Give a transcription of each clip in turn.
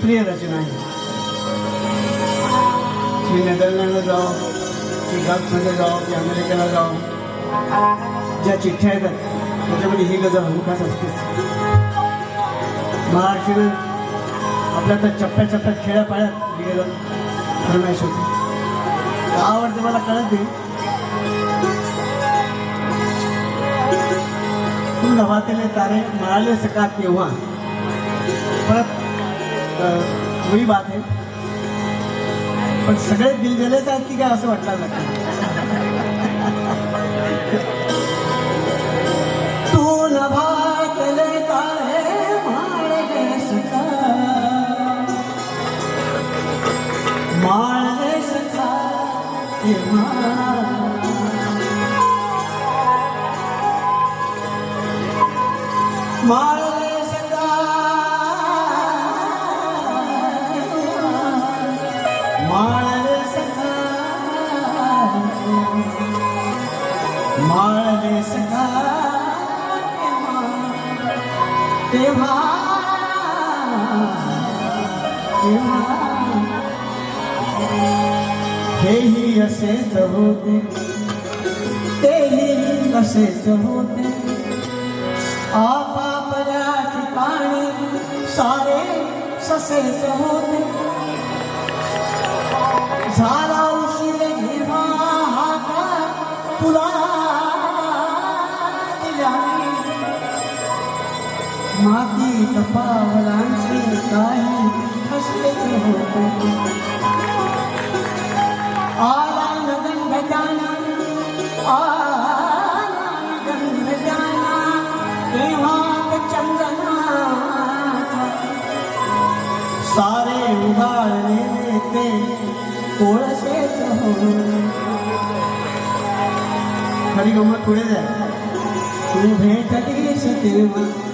प्रिय रचना आहे. मी नेदरलँडला जाओ की गल्फमध्ये जाओ की अमेरिकेला जाओ ज्या चिठ्ठ्या येतात त्याच्यामध्ये ही गजल हमखास असतेच महाराष्ट्रीयन आपल्या तर चप्प्या चप्प्यात खेड्यापाड्यात ही गजल फरमाईश होती आवडते मला कळत नाही. तू नवातेले तारे मिळाले सका तेव्हा. परत वही बात आहे पण सगळे दिलदिलेच आहेत की काय असं वाटलं लागतं माळले सका तेव्हा तेव्हा हेही असेच होते तेही असेच होते. आपापल्या ठिकाणी सारे ससेच होते. झाला मातीत पावलांचे काही हसलेच होते. आला नगन गजाना आला नगन गजाना तेव्हा चंदना सारे उगाळले ते कोळसेच हो खरी गंमत पुढे जाय तू भेटलीस तेव्हा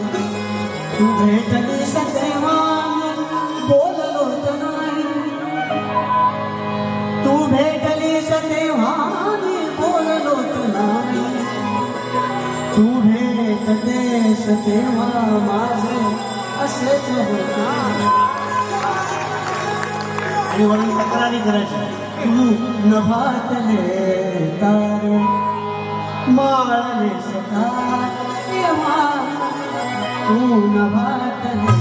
तू भेटली तेव्हा मी नाही तू भेटलीस तेव्हा मी बोललोच नाही तू भेटतेस तेव्हा माझे असेच होणार आणि वरून तक्रारी करायची. तू नभातले तारे माळले सका तू नभातले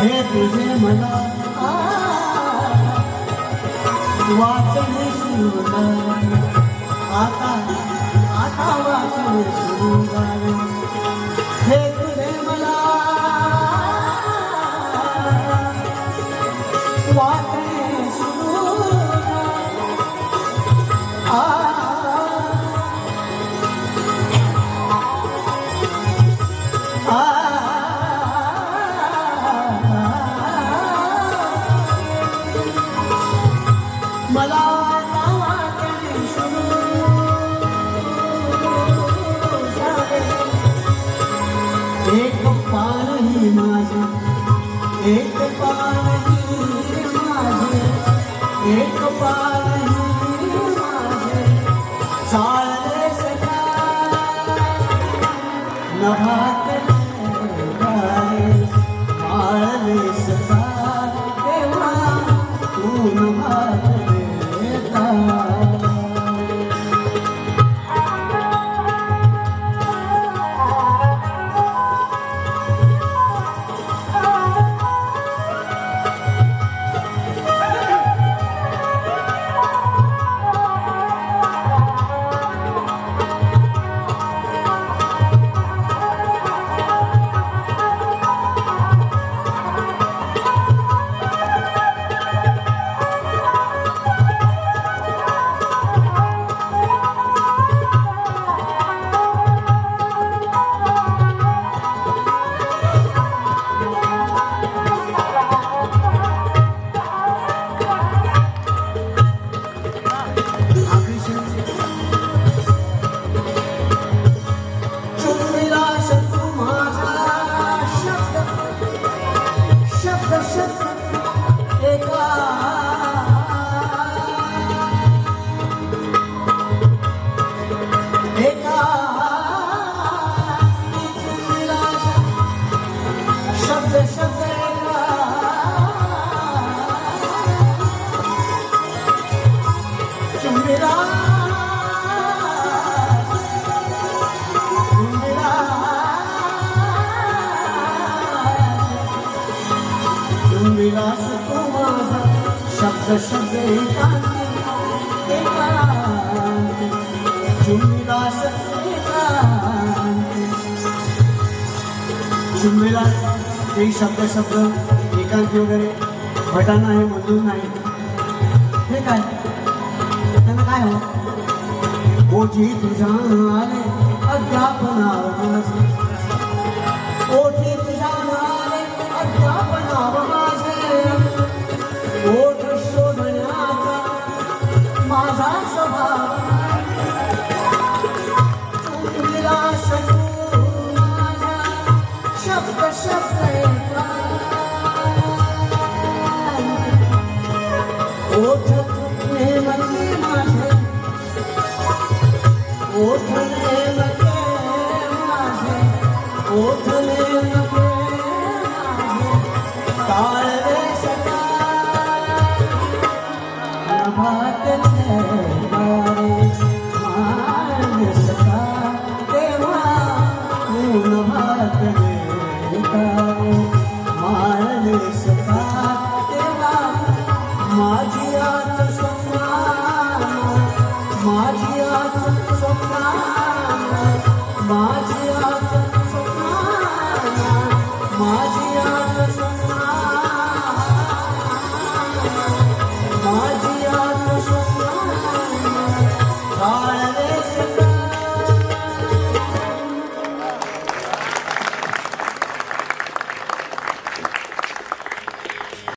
हे तुझे मना वाचन सुरू आता आता वाचन सुरू एक पाल एक पाल चुंबीला एक शब्द शब्द एकांकी वगैरे भटाना आहे मंजूर नाही हे काय त्यांना काय हो ओझी तुझ्या अध्यापना Oh,